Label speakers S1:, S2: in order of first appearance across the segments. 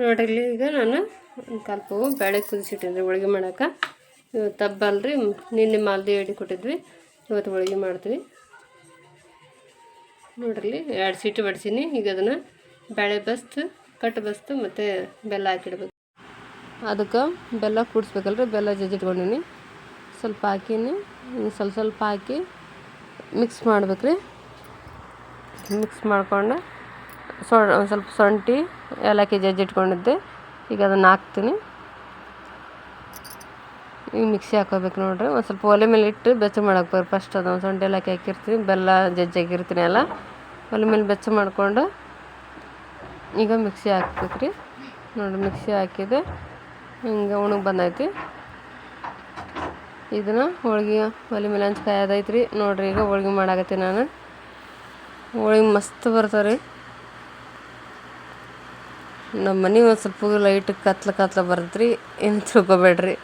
S1: ನೋಡ್ರಿ ಇಲ್ಲಿ ಈಗ ನಾನು ಒಂದು ಕಾಲು ಪಾವು ಬೇಳೆ ಕುದಿಸಿಟ್ಟಿದ್ರಿ ಹೋಳಿಗೆ ಮಾಡೋಕೆ ಇವತ್ತು ಹಬ್ಬ ಅಲ್ರಿ ನಿನ್ನೆ ಮಾಲ್ದಿ ಎಡಿ ಕೊಟ್ಟಿದ್ವಿ, ಇವತ್ತು ಹೋಳಿಗೆ ಮಾಡ್ತೀವಿ. ನೋಡ್ರಿ ಇಲ್ಲಿ ಎರಡು ಸೀಟು ಬಡಿಸೀನಿ, ಈಗ ಅದನ್ನು ಬೇಳೆ ಬಸ್ತು ಕಟ್ಟು ಬಸ್ತು ಮತ್ತು ಬೆಲ್ಲ ಹಾಕಿಡ್ಬೇಕು. ಅದಕ್ಕೆ ಬೆಲ್ಲ ಕೂಡಿಸ್ಬೇಕಲ್ರಿ, ಬೆಲ್ಲ ಜಜ್ಜಿಟ್ಕೊಂಡಿನಿ. ಸ್ವಲ್ಪ ಹಾಕೀನಿ ಸ್ವಲ್ಪ ಸ್ವಲ್ಪ ಹಾಕಿ ಮಿಕ್ಸ್ ಮಾಡ್ಬೇಕ್ರಿ. ಮಿಕ್ಸ್ ಮಾಡ್ಕೊಂಡು ಸೊ ಒಂದು ಸ್ವಲ್ಪ ಶುಂಠಿ ಏಲಕ್ಕಿ ಜಜ್ಜಿಟ್ಕೊಂಡಿದ್ದೆ ಈಗ ಅದನ್ನು ಹಾಕ್ತೀನಿ ಈಗ ಮಿಕ್ಸಿ ಹಾಕೋಬೇಕು ನೋಡ್ರಿ. ಒಂದು ಸ್ವಲ್ಪ ಒಲೆ ಮೇಲೆ ಇಟ್ಟು ಬೆಚ್ಚ ಮಾಡಕ್ಕೆ ಬರ್ರಿ ಫಸ್ಟ್ ಅದೊಂದು ಶುಂಠಿ ಏಲಕ್ಕಿ ಹಾಕಿರ್ತೀನಿ. ಬೆಲ್ಲ ಜಜ್ಜಾಗಿರ್ತೀನಿ ಎಲ್ಲ. ಒಲೆ ಮೇಲೆ ಬೆಚ್ಚ ಮಾಡಿಕೊಂಡು ಈಗ ಮಿಕ್ಸಿ ಹಾಕ್ಬೇಕು ರೀ ನೋಡಿರಿ ಮಿಕ್ಸಿ ಹಾಕಿದೆ. ಹಿಂಗೆ ಉಣಗ್ ಬಂದೈತಿ. ಇದನ್ನು ಹೋಳ್ಗೆ ಒಲೆ ಮೇಲೆ ಹಂಚ್ ರೀ ನೋಡಿರಿ ಈಗ ಹೋಳ್ಗೆ ಮಾಡಾಕತ್ತೀನಿ ನಾನು. ಹೋಳಿಗೆ ಮಸ್ತ್ ಬರ್ತಾವೆ ರೀ ನಮ್ಮ ಮನೆ ಒಂದು ಸ್ವಲ್ಪ ಲೈಟ್ ಕತ್ಲ ಕತ್ಲ ಬರ್ತೈತ್ರಿ ಏನು ತಿಳ್ಕೊಬೇಡ್ರಿ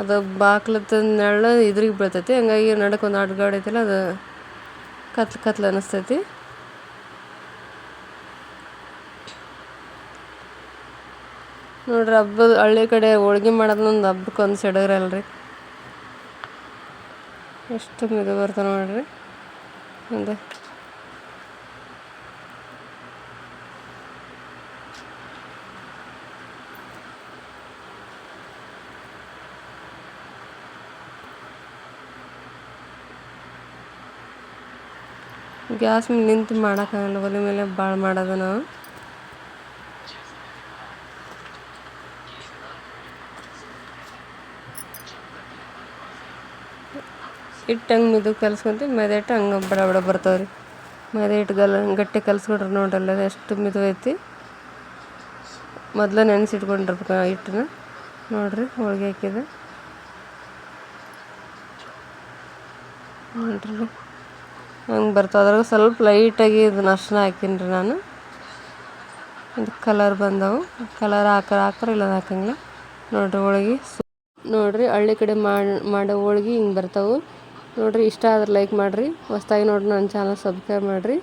S1: ಅದು ಬಾಕ್ಲದ ನೆರಳು ಇದ್ರಿಗೆ ಬೀಳ್ತೈತಿ, ಹಂಗಾಗಿ ನಡಕ್ಕೆ ಒಂದು ಅಡ್ಗಾಡ್ ಐತಿಲ್ಲ, ಅದು ಕತ್ಲ ಕತ್ಲ ಅನ್ನಿಸ್ತೈತಿ ನೋಡ್ರಿ ಹಬ್ಬದ ಹಳ್ಳಿ ಕಡೆ ಹೋಳ್ಗೆ ಮಾಡೋದನ್ನ ಒಂದು ಹಬ್ಬಕ್ಕೆ ಒಂದು ಸಡಗರಲ್ರಿ. ಎಷ್ಟು ಇದು ಬರ್ತಾವೆ ನೋಡ್ರಿ. ಒಂದು. ಗ್ಯಾಸ್ ಮೇಲೆ ನಿಂತು ಮಾಡೋಕ್ಕಾಗಲ್ಲ ಒಲೆ ಮೇಲೆ ಭಾಳ ಮಾಡೋದು ನಾವು. ಹಿಟ್ಟು ಹಂಗೆ ಮಿದು ಕಲ್ಸ್ಕೊಂತೀವಿ ಮೈದಾ ಹಿಟ್ಟು ಹಂಗೆ ಬಡ ಬಡ ಬರ್ತಾವೆ ರೀ. ಮೈದಾ ಹಿಟ್ಟು ಗಲ್ಲ ಗಟ್ಟಿ ಕಲ್ಸ್ಕೊಂಡ್ರೆ ನೋಡ್ರಲ್ಲ ಎಷ್ಟು ಮಿದು ಐತಿ. ಮೊದಲು ನೆನೆಸಿಟ್ಕೊಂಡಿರ್ಬೇಕು ಹಿಟ್ಟನ್ನ ನೋಡ್ರಿ ಹೋಳಿಗೆ ಹಾಕಿದೆ. ನೋಡ್ರಿ. ಹಂಗೆ ಬರ್ತವೆ. ಅದ್ರಾಗ ಸ್ವಲ್ಪ ಲೈಟಾಗಿ ಇದನ್ನ ಅರ್ಶಿನ ಹಾಕೀನಿ ರೀ ನಾನು. ಇದು ಕಲರ್ ಬಂದವು. ಕಲರ್ ಹಾಕರ, ಹಾಕ್ರ ಇಲ್ಲ ಹಾಕಂಗಿಲ್ಲ. ನೋಡ್ರಿ ಹೋಳಿಗೆ. ನೋಡಿರಿ ಹಳ್ಳಿ ಕಡೆ ಮಾಡಿ, ಮಾಡೋ ಹೋಳ್ಗಿ ಹಿಂಗೆ ಬರ್ತಾವೆ. ನೋಡಿರಿ ಇಷ್ಟ ಆದ್ರೆ ಲೈಕ್ ಮಾಡಿರಿ. ಹೊಸ್ದಾಗಿ ನೋಡ್ರಿ ನನ್ನ ಚಾನಲ್ ಸಬ್ಸ್ಕ್ರೈಬ್ ಮಾಡಿರಿ.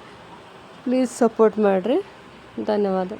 S1: ಪ್ಲೀಸ್ ಸಪೋರ್ಟ್ ಮಾಡಿರಿ. ಧನ್ಯವಾದ.